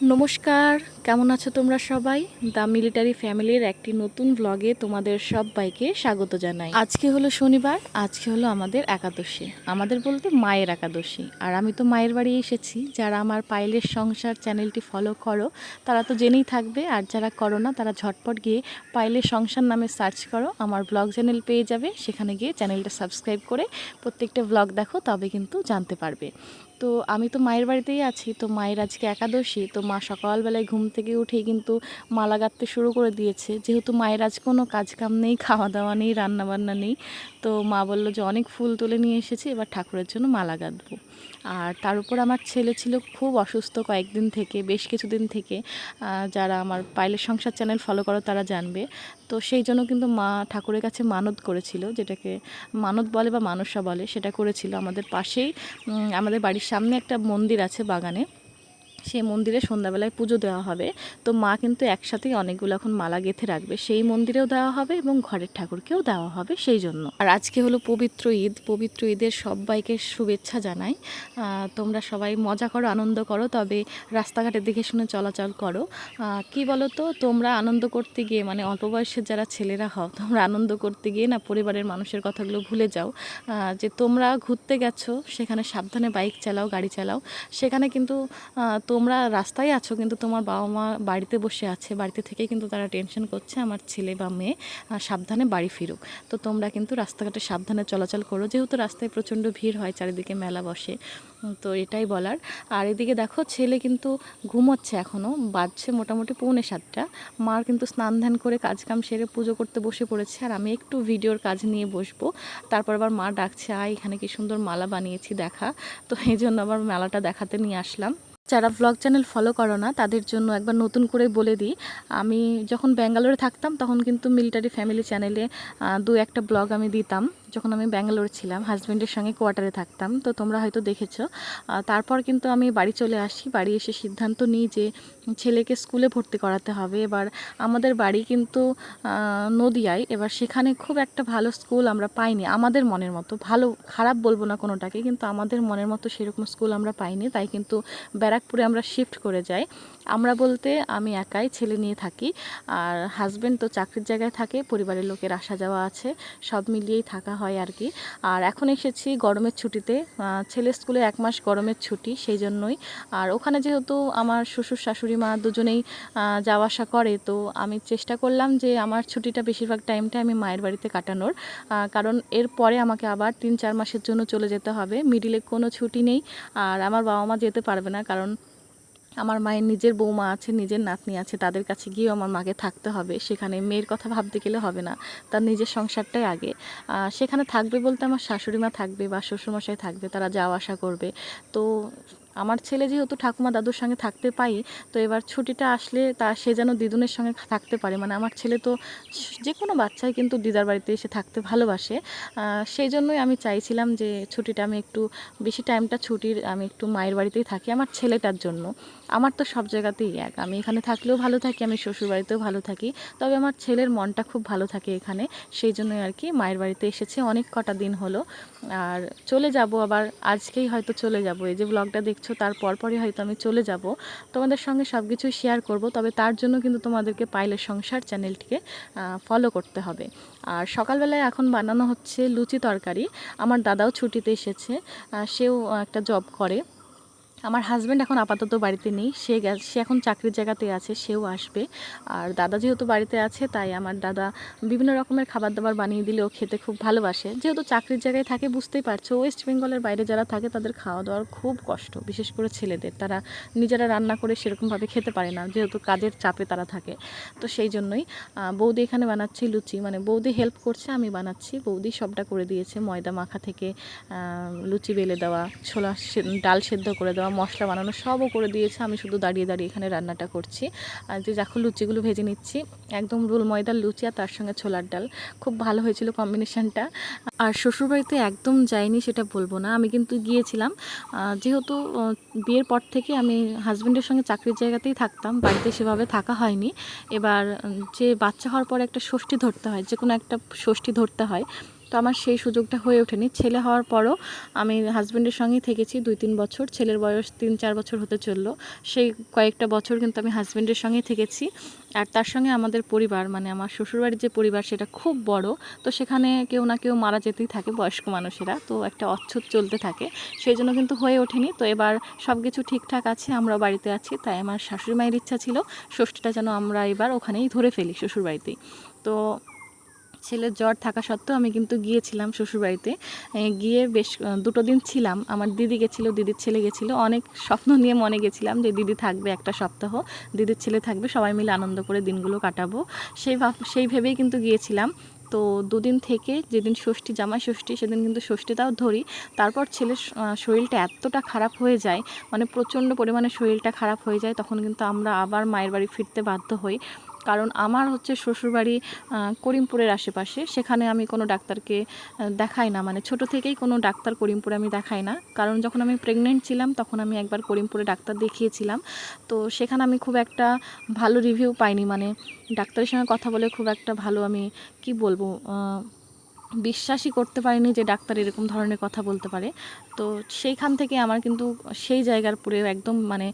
নমস্কার, কেমন আছো তোমরা সবাই? দ্য মিলিটারি ফ্যামিলির একটি নতুন ব্লগে তোমাদের সবাইকে স্বাগত জানাই। আজকে হলো শনিবার, আজকে হলো আমাদের একাদশী। আমাদের বলতে মায়ের একাদশী। আর আমি তো মায়ের বাড়ি এসেছি। যারা আমার পাইলের সংসার চ্যানেলটি ফলো করো, তারা তো জেনেই থাকবে। আর যারা করো না, তারা ঝটপট গিয়ে পাইলের সংসার নামে সার্চ করো। আমার ব্লগ চ্যানেল পেয়ে যাবে। সেখানে গিয়ে চ্যানেলটা সাবস্ক্রাইব করে প্রত্যেকটা ব্লগ দেখো, তবে কিন্তু জানতে পারবে। তো আমি তো মায়ের বাড়িতেই আছি, তো মায়ের আজকে একাদশী, তো মা সকালবেলায় ঘুম থেকে উঠেই কিন্তু মালা গাঁথতে শুরু করে দিয়েছে। যেহেতু মায়ের আজ কোনো কাজ কাম নেই খাওয়া দাওয়া নেই, রান্নাবান্না নেই, তো মা বলল যে অনেক ফুল তুলে নিয়ে এসেছি, এবার ঠাকুরের জন্য মালা গাঁথবো। আর তার উপর আমার ছেলে ছিল খুব অসুস্থ কয়েকদিন থেকে, বেশ কিছুদিন থেকে। যারা আমার পাইলের সংসার চ্যানেল ফলো করো তারা জানবে। তো সেই জন্য কিন্তু মা ঠাকুরের কাছে মানত করেছিল, যেটাকে মানত বলে বা মানসা বলে, সেটা করেছিল। আমাদের পাশেই আমাদের বাড়ির সামনে একটা মন্দির আছে বাগানে। সেই মন্দিরে সন্ধ্যাবেলায় পুজো দেওয়া হবে। তো মা কিন্তু একসাথেই অনেকগুলো এখন মালা গেঁথে রাখবে। সেই মন্দিরেও দেওয়া হবে এবং ঘরের ঠাকুরকেও দেওয়া হবে সেই জন্য। আর আজকে হলো পবিত্র ঈদ। পবিত্র ঈদের সবাইকে শুভেচ্ছা জানাই। তোমরা সবাই মজা করো, আনন্দ করো, তবে রাস্তাঘাটে দেখে শুনে চলাচল করো। কি বলো তো তোমরা আনন্দ করতে গিয়ে মানে অল্প বয়সের যারা ছেলেরা হও, তোমরা আনন্দ করতে গিয়ে না পরিবারের মানুষের কথাগুলো ভুলে যাও। যে তোমরা ঘুরতে গেছো, সেখানে সাবধানে বাইক চালাও, গাড়ি চালাও। সেখানে কিন্তু তোমরা রাস্তায় আছো, কিন্তু তোমার বাবা মা বাড়িতে বসে আছে, বাড়িতে থেকে কিন্তু তারা টেনশন করছে, আমার ছেলে বা মেয়ে সাবধানে বাড়ি ফিরুক। তো তোমরা কিন্তু রাস্তাঘাটে সাবধানে চলাচল করো, যেহেতু রাস্তায় প্রচণ্ড ভিড় হয়, চারিদিকে মেলা বসে তো এটাই বলার। আর এদিকে দেখো, ছেলে কিন্তু ঘুমোচ্ছে এখনও বাজছে মোটামুটি পৌনে সাতটা। মার কিন্তু স্নান ধ্যান করে কাজ কাম সেরে পুজো করতে বসে পড়েছে, আর আমি একটু ভিডিওর কাজ নিয়ে বসবো। তারপর আবার মা ডাকছে, আয়, এখানে কি সুন্দর মালা বানিয়েছি, দেখা। তো এই জন্য আবার মেলাটা দেখাতে নিয়ে আসলাম। যারা ব্লগ চ্যানেল ফলো করো না, তাদের জন্য একবার নতুন করে বলে দিই, আমি যখন ব্যাঙ্গালোরে থাকতাম তখন কিন্তু মিলিটারি ফ্যামিলি চ্যানেলে দু একটা ব্লগ আমি দিতাম। যখন আমি ব্যাঙ্গালোরে ছিলাম হাজব্যান্ডের সঙ্গে কোয়ার্টারে থাকতাম, তো তোমরা হয়তো দেখেছ। তারপর কিন্তু আমি বাড়ি চলে আসি। বাড়ি এসে সিদ্ধান্ত নিই যে ছেলেকে স্কুলে ভর্তি করাতে হবে। এবার আমাদের বাড়ি কিন্তু নদিয়ায়। এবার সেখানে খুব একটা ভালো স্কুল আমরা পাইনি, আমাদের মনের মতো। ভালো, খারাপ বলব না কোনোটাকে, কিন্তু আমাদের মনের মতো সেরকম স্কুল আমরা পাইনি। তাই কিন্তু ব্যারাকপুরে আমরা শিফট করে যাই। আমরা বলতে আমি একাই ছেলে নিয়ে থাকি। আর হাজব্যান্ড তো চাকরির জায়গায় থাকে, পরিবারের লোকের আসা যাওয়া আছে। সব মিলিয়েই থাকা হয় আর কি। আর এখন এসেছি গরমের ছুটিতে। ছেলে স্কুলে এক মাস গরমের ছুটি সেই জন্যই আর ওখানে যেহেতু আমার শ্বশুর, শাশুড়ি, মা দুজনেই যাওয়া আসা করে, তো আমি চেষ্টা করলাম যে আমার ছুটিটা বেশিরভাগ টাইমটা আমি মায়ের বাড়িতে কাটানোর। কারণ এরপরে আমাকে আবার তিন, চার মাসের জন্য চলে যেতে হবে। মিডিলে কোনো ছুটি নেই। আর আমার বাবা মা যেতে পারবে না, কারণ আমার মায়ের নিজের বৌমা আছে, নিজের নাতনি আছে, তাদের কাছে গিয়েও আমার মাকে থাকতে হবে। সেখানে মেয়ের কথা ভাবতে গেলে হবে না। তার নিজের সংসারটাই আগে। সেখানে থাকবে বলতে আমার শাশুড়ি মা থাকবে বা শ্বশুরমশাই থাকবে, তারা যাওয়া আসা করবে। তো আমার ছেলে যেহেতু ঠাকুমা দাদুর সঙ্গে থাকতে পাই তো এবার ছুটিটা আসলে তা সে যেন দিদুনের সঙ্গে থাকতে পারে। মানে আমার ছেলে তো যে কোনো বাচ্চাই কিন্তু দিদার বাড়িতে এসে থাকতে ভালোবাসে। সেই জন্যই আমি চাইছিলাম যে ছুটিটা আমি একটু বেশি টাইমটা ছুটির আমি একটু মায়ের বাড়িতেই থাকি, আমার ছেলেটার জন্য। আমার তো সব জায়গাতেই এক। আমি এখানে থাকলেও ভালো থাকি, আমি শ্বশুর বাড়িতেও ভালো থাকি। তবে আমার ছেলের মনটা খুব ভালো থাকে এখানে। সেই জন্যই আর কি মায়ের বাড়িতে এসেছে, অনেক কটা দিন হলো। আর চলে যাব আবার, আজকেই হয়তো চলে যাব। এই যে ব্লগটা দেখছ তার পরপরই হয়তো আমি চলে যাব। তোমাদের সঙ্গে সব কিছুই শেয়ার করব, তবে তার জন্য কিন্তু তোমাদেরকে পাইলের সংসার চ্যানেলটিকে ফলো করতে হবে। আর সকালবেলায় এখন বানানো হচ্ছে লুচি তরকারি। আমার দাদাও ছুটিতে এসেছে সেও একটা জব করে। আমার হাজব্যান্ড এখন আপাতত বাড়িতে নেই। সে সে এখন চাকরির জায়গাতে আছে, সেও আসবে। আর দাদা যেহেতু বাড়িতে আছে, তাই আমার দাদা বিভিন্ন রকমের খাবার দাবার বানিয়ে দিলেও খেতে খুব ভালোবাসে। যেহেতু চাকরির জায়গায় থাকে, বুঝতেই পারছ ওয়েস্ট বেঙ্গলের বাইরে যারা থাকে, তাদের খাওয়া দাওয়ার খুব কষ্ট, বিশেষ করে ছেলেদের। তারা নিজেরা রান্না করে সেরকমভাবে খেতে পারে না, যেহেতু কাজের চাপে তারা থাকে। তো সেই জন্যই বৌদি এখানে বানাচ্ছি লুচি। মানে বৌদি হেল্প করছে, আমি বানাচ্ছি। বৌদি সবটা করে দিয়েছে, ময়দা মাখা থেকে লুচি বেলে দেওয়া, ছোলা ডাল সেদ্ধ করে দেওয়া। মশলা বানানো সবও করে দিয়েছে। আমি শুধু দাঁড়িয়ে দাঁড়িয়ে এখানে রান্নাটা করছি। আর যে দেখো লুচিগুলো ভেজে নিচ্ছি। একদম রোল ময়দার লুচি আর তার সঙ্গে ছোলার ডাল। খুব ভালো হয়েছিল কম্বিনেশনটা আর শ্বশুরবাড়িতে একদম যাইনি, সেটা বলব না। আমি কিন্তু গিয়েছিলাম। যেহেতু বিয়ের পর থেকে আমি হাজব্যান্ডের সঙ্গে চাকরির জায়গাতেই থাকতাম। বাড়িতে সেভাবে থাকা হয়নি। এবার যে বাচ্চা হওয়ার পর একটা ষষ্ঠী ধরতে হয় যে কোনো একটা ষষ্ঠী ধরতে হয়। তো আমার সেই সুযোগটা হয়ে ওঠেনি। ছেলে হওয়ার পরও আমি হাজব্যান্ডের সঙ্গেই থেকেছি দুই তিন বছর। ছেলের বয়স তিন চার বছর হতে চলল। সেই কয়েকটা বছর কিন্তু আমি হাজব্যান্ডের সঙ্গেই থেকেছি। আর তার সঙ্গে আমাদের পরিবার মানে আমার শ্বশুরবাড়ির যে পরিবার, সেটা খুব বড়। তো সেখানে কেউ না কেউ মারা যেতেই থাকে বয়স্ক মানুষেরা। তো একটা অচ্ছুত চলতে থাকে। সেই জন্য কিন্তু হয়ে ওঠেনি। তো এবার সব কিছু ঠিকঠাক আছে, আমরা বাড়িতে আছি। তাই আমার শাশুড়ি মায়ের ইচ্ছা ছিল, ষষ্ঠীটা যেন আমরা এবার ওখানেই ধরে ফেলি শ্বশুরবাড়িতেই। তো ছেলের জ্বর থাকা সত্ত্বেও আমি কিন্তু গিয়েছিলাম শ্বশুরবাড়িতে। গিয়ে বেশ দুটো দিন ছিলাম। আমার দিদি গেছিল, দিদির ছেলে গেছিল। অনেক স্বপ্ন নিয়ে মনে গেছিলাম যে দিদি থাকবে একটা সপ্তাহ, দিদির ছেলে থাকবে, সবাই মিলে আনন্দ করে দিনগুলো কাটাবো। সেই সেই ভেবেই কিন্তু গিয়েছিলাম। তো দুদিন থেকে যেদিন ষষ্ঠী, জামাই ষষ্ঠী, সেদিন কিন্তু ষষ্ঠীটাও ধরি। তারপর ছেলের শরীরটা এতটা খারাপ হয়ে যায় মানে প্রচণ্ড পরিমাণে শরীরটা খারাপ হয়ে যায়, তখন কিন্তু আমরা আবার মায়ের বাড়ি ফিরতে বাধ্য হই। কারণ আমার হচ্ছে শ্বশুরবাড়ি করিমপুরের আশেপাশে। সেখানে আমি কোনো ডাক্তারকে দেখাই না। মানে ছোট থেকেই কোনো ডাক্তার করিমপুরে আমি দেখাই না। কারণ যখন আমি প্রেগনেন্ট ছিলাম, তখন আমি একবার করিমপুরে ডাক্তার দেখিয়েছিলাম। তো সেখানে আমি খুব একটা ভালো রিভিউ পাইনি। মানে ডাক্তারের সঙ্গে কথা বলে খুব একটা ভালো আমি কি বলব বিশ্বাসই করতে পারিনি যে ডাক্তার এরকম ধরনের কথা বলতে পারে। তো সেইখান থেকে আমার কিন্তু সেই জায়গার পরে একদম মানে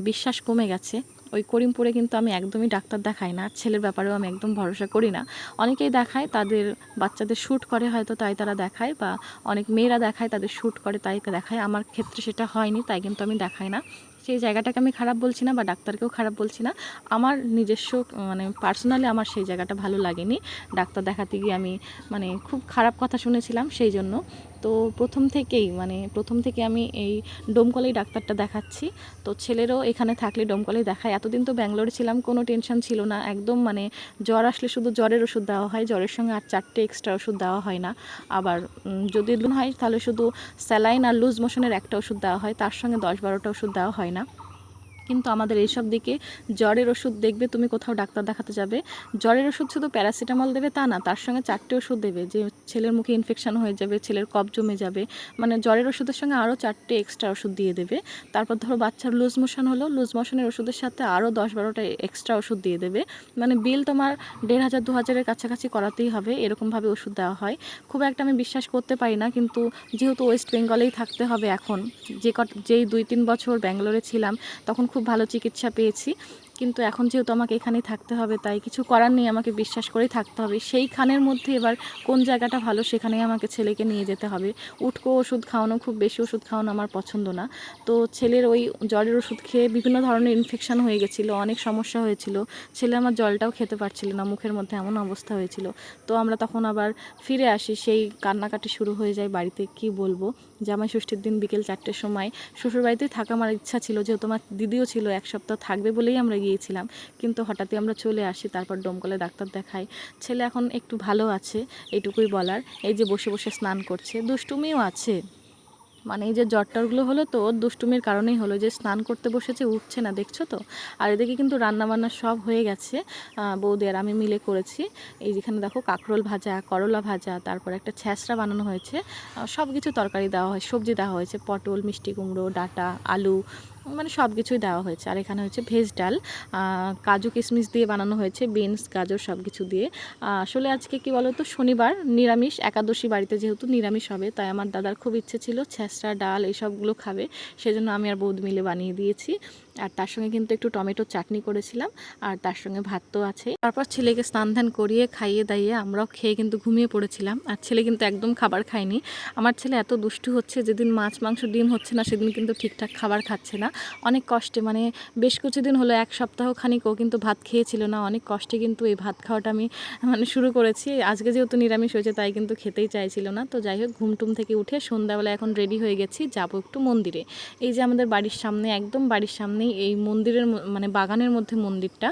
বিশ্বাস কমে গেছে। ওই করিমপুরে কিন্তু আমি একদমই ডাক্তার দেখাই না, ছেলের ব্যাপারেও আমি একদম ভরসা করি না। অনেকেই দেখায় তাদের বাচ্চাদের শ্যুট করে হয়তো তাই তারা দেখায় বা অনেক মেয়েরা দেখায় তাদের শ্যুট করে তাই দেখায়। আমার ক্ষেত্রে সেটা হয়নি, তাই কিন্তু আমি দেখাই না। সেই জায়গাটাকে আমি খারাপ বলছি না বা ডাক্তারকেও খারাপ বলছি না। আমার নিজস্ব মানে পার্সোনালি আমার সেই জায়গাটা ভালো লাগেনি। ডাক্তার দেখাতে গিয়ে আমি মানে খুব খারাপ কথা শুনেছিলাম সেই জন্য। তো প্রথম থেকেই মানে প্রথম থেকে আমি এই ডোমকলেই ডাক্তারটা দেখাচ্ছি। তো ছেলেরও এখানে থাকলে ডোমকলেই দেখায়। এতদিন তো ব্যাঙ্গালোরে ছিলাম, কোনো টেনশন ছিল না। একদম মানে জ্বর আসলে শুধু জ্বরের ওষুধ দেওয়া হয়, জ্বরের সঙ্গে আর চারটে এক্সট্রা ওষুধ দেওয়া হয় না। আবার যদি হয় তাহলে শুধু স্যালাইন আর লুজ মোশনের একটা ওষুধ দেওয়া হয়, তার সঙ্গে দশ বারোটা ওষুধ দেওয়া হয় না। কিন্তু আমাদের এইসব দিকে জ্বরের ওষুধ দেখবে, তুমি কোথাও ডাক্তার দেখাতে যাবে। জ্বরের ওষুধ শুধু প্যারাসিটামল দেবে তা না, তার সঙ্গে চারটে ওষুধ দেবে, যে ছেলের মুখে ইনফেকশন হয়ে যাবে, ছেলের কফ জমে যাবে। মানে জ্বরের ওষুধের সঙ্গে আরও চারটে এক্সট্রা ওষুধ দিয়ে দেবে। তারপর ধরো বাচ্চার লুজ মোশন হলো লুজ মোশনের ওষুধের সাথে আরও দশ বারোটা এক্সট্রা ওষুধ দিয়ে দেবে। মানে বিল তোমার দেড় হাজার, দু হাজারের কাছাকাছি করাতেই হবে, এরকমভাবে ওষুধ দেওয়া হয়। খুব একটা আমি বিশ্বাস করতে পারি না, কিন্তু যেহেতু ওয়েস্ট বেঙ্গলেই থাকতে হবে এখন, যে যেই দুই তিন বছর ব্যাঙ্গালোরে ছিলাম, তখন খুব ভালো চিকিৎসা পেয়েছি। কিন্তু এখন যেহেতু আমাকে এখানেই থাকতে হবে, তাই কিছু করার নেই, আমাকে বিশ্বাস করেই থাকতে হবে। সেইখানের মধ্যে এবার কোন জায়গাটা ভালো, সেখানেই আমাকে ছেলেকে নিয়ে যেতে হবে। উটকো ওষুধ খাওয়ানো, খুব বেশি ওষুধ খাওয়ানো আমার পছন্দ না। তো ছেলের ওই জ্বরের ওষুধ খেয়ে বিভিন্ন ধরনের ইনফেকশন হয়ে গেছিল, অনেক সমস্যা হয়েছিল। ছেলে আমার জলটাও খেতে পারছিল না, মুখের মধ্যে এমন অবস্থা হয়েছিল। তো আমরা তখন আবার ফিরে আসি, সেই কান্নাকাটি শুরু হয়ে যায় বাড়িতে, কি বলব? জামাই ষষ্ঠীর দিন বিকেল চারটের সময় শ্বশুরবাড়িতেই থাকা আমার ইচ্ছা ছিল, যেহেতু আমার দিদিও ছিল, এক সপ্তাহ থাকবে বলেই আমরা গিয়েছিলাম। কিন্তু হঠাৎই আমরা চলে আসি, তারপর ডোমকলে ডাক্তার দেখাই। ছেলে এখন একটু ভালো আছে এইটুকুই বলার। এই যে বসে বসে স্নান করছে, দুষ্টুমিও আছে। মানে এই যে জ্বরটারগুলো হলো তো, ওর দুষ্টুমির কারণেই হলো যে স্নান করতে বসেছে, উঠছে না, দেখছ তো? আর এদিকে কিন্তু রান্নাবান্না সব হয়ে গেছে। বৌদি আর আমি মিলে করেছি। এই যেখানে দেখো কাঁকরোল ভাজা, করলা ভাজা, তারপর একটা ছ্যাঁচড়া বানানো হয়েছে। সব কিছু তরকারি দেওয়া হয়, সবজি দেওয়া হয়েছে, পটল, মিষ্টি কুমড়ো, ডাঁটা, আলু মানে সব কিছুই দেওয়া হয়েছে। আর এখানে হচ্ছে ভেজ ডাল কাজু কিশমিশ দিয়ে বানানো হয়েছে, বিনস, গাজর সব কিছু দিয়ে আসলে আজকে কি বলো তো শনিবার, নিরামিষ, একাদশী বাড়িতে যেহেতু নিরামিষ হবে, তাই আমার দাদার খুব ইচ্ছে ছিল ছ্যাঁচড়া ডাল এইসবগুলো খাবে, সেজন্য আমি আর বৌদ মিলে বানিয়ে দিয়েছি। আর তার সঙ্গে কিন্তু একটু টমেটোর চাটনি করেছিলাম, আর তার সঙ্গে ভাত তো আছেই তারপর ছেলেকে স্নান ধান করিয়ে খাইয়ে দাইয়ে আমরাও খেয়ে কিন্তু ঘুমিয়ে পড়েছিলাম, আর ছেলে কিন্তু একদম খাবার খায়নি। আমার ছেলে এত দুষ্টু হচ্ছে, যেদিন মাছ, মাংস, ডিম হচ্ছে না, সেদিন কিন্তু ঠিকঠাক খাবার খাচ্ছে না। অনেক কষ্টে মানে বেশ কিছুদিন হলো, এক সপ্তাহ খানিক ও কিন্তু ভাত খেয়েছিল না, অনেক কষ্টে কিন্তু এই ভাত খাওয়াটা আমি মানে শুরু করেছি। আজকে যেহেতু নিরামিষ হয়েছে, তাই কিন্তু খেতেই চাইছিল না। তো যাই হোক ঘুমটুম থেকে উঠে সন্ধ্যাবেলা এখন রেডি হয়ে গেছি, যাব একটু মন্দিরে। এই যে আমাদের বাড়ির সামনে, একদম বাড়ির সামনেই এই মন্দিরের মানে বাগানের মধ্যে মন্দিরটা।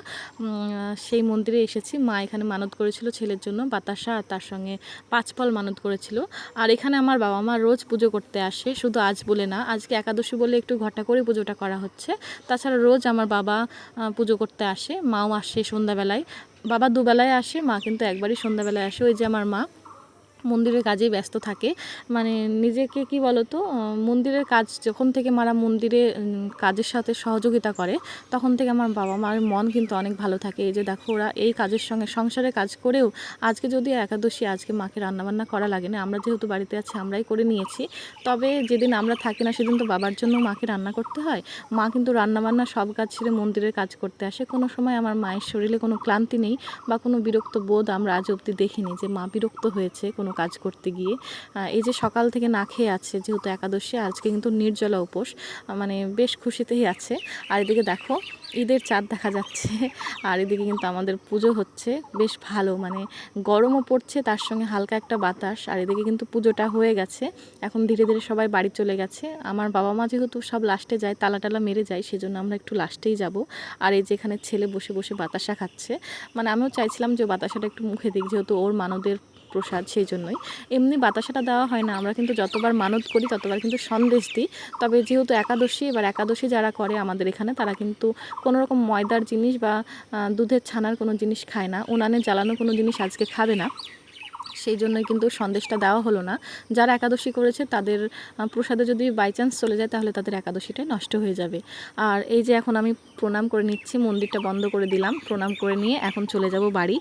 সেই মন্দিরে এসেছি। মা এখানে মানত করেছিল ছেলের জন্য, বাতাসা, আর তার সঙ্গে পাঁচফল মানত করেছিল। আর এখানে আমার বাবা মা রোজ পুজো করতে আসে, শুধু আজ বলে না, আজকে একাদশী বলে একটু ঘটা করে পুজোটা করা হচ্ছে। তাছাড়া রোজ আমার বাবা পুজো করতে আসে। মাও আসে সন্ধ্যাবেলায়। বাবা দুবেলায় আসে, মা কিন্তু একবারই সন্ধ্যাবেলায় আসে। ওই যে আমার মা মন্দিরের কাজেই ব্যস্ত থাকে। মানে নিজেকে কি বলতো মন্দিরের কাজ যখন থেকে মারা মন্দিরে কাজের সাথে সহযোগিতা করে, তখন থেকে আমার বাবা মার মন কিন্তু অনেক ভালো থাকে। এই যে দেখো, ওরা এই কাজের সঙ্গে সংসারে কাজ করেও আজকে যদি একাদশী, আজকে মাকে রান্নাবান্না করা লাগে না, আমরা যেহেতু বাড়িতে আছি, আমরাই করে নিয়েছি। তবে যেদিন আমরা থাকি না, সেদিন তো বাবার জন্য মাকে রান্না করতে হয়। মা কিন্তু রান্নাবান্না সব কাজ ছেড়ে মন্দিরের কাজ করতে আসে। কোনো সময় আমার মায়ের শরীরে কোনো ক্লান্তি নেই বা কোনো বিরক্ত বোধ আমরা আজ অবধি দেখিনি যে মা বিরক্ত হয়েছে কোনো কাজ করতে গিয়ে এই যে সকাল থেকে না খেয়ে আছে যেহেতু একাদশী, আজকে কিন্তু নির্জলা উপোস মানে বেশ খুশিতেই আছে। আর এদিকে দেখো, ঈদের চাঁদ দেখা যাচ্ছে, আর এদিকে কিন্তু আমাদের পুজো হচ্ছে, বেশ ভালো মানে গরমও পড়ছে, তার সঙ্গে হালকা একটা বাতাস, আর এদিকে কিন্তু পুজোটা হয়ে গেছে। এখন ধীরে ধীরে সবাই বাড়ি চলে গেছে। আমার বাবা মা যেহেতু সব লাস্টে যায় তালা টালা মেরে যায়, সেজন্য আমরা একটু লাস্টেই যাব। আর এই যে এখানে ছেলে বসে বসে বাতাসা খাচ্ছে মানে আমিও চাইছিলাম যে বাতাসাটা একটু মুখে দিক, যেহেতু ওর মানদের প্রসাদ সেই জন্যই। এমনি বাতাসাটা দেওয়া হয় না, আমরা কিন্তু যতবার মানত করি ততবার কিন্তু সন্দেশ দিই। তবে যেহেতু একাদশী, এবার একাদশী যারা করে আমাদের এখানে, তারা কিন্তু কোনো রকম ময়দার জিনিস বা দুধের ছানার কোনো জিনিস খায় না। উনানে জ্বালানো কোনো জিনিস আজকে খাবে না। সেই জন্যই কিন্তু সন্দেশটা দেওয়া হলো না। যারা একাদশী করেছে তাদের প্রসাদে যদি বাই চান্স চলে যায় তাহলে তাদের একাদশীটাই নষ্ট হয়ে যাবে। আর এই যে এখন আমি প্রণাম করে নিচ্ছি, মন্দিরটা বন্ধ করে দিলাম, প্রণাম করে নিয়ে এখন চলে যাব বাড়ি।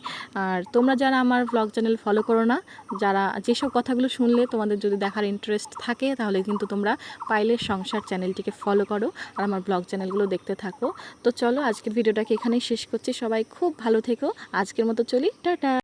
আর তোমরা যারা আমার ব্লগ চ্যানেল ফলো করো না, যারা যেসব কথাগুলো শুনলে তোমাদের যদি দেখার ইন্টারেস্ট থাকে, তাহলে কিন্তু তোমরা পাইলের সংসার চ্যানেলটিকে ফলো করো আর আমার ব্লগ চ্যানেলগুলো দেখতে থাকো। তো চলো আজকের ভিডিওটাকে এখানেই শেষ করছি। সবাই খুব ভালো থেকো। আজকের মতো চলি। টাটা!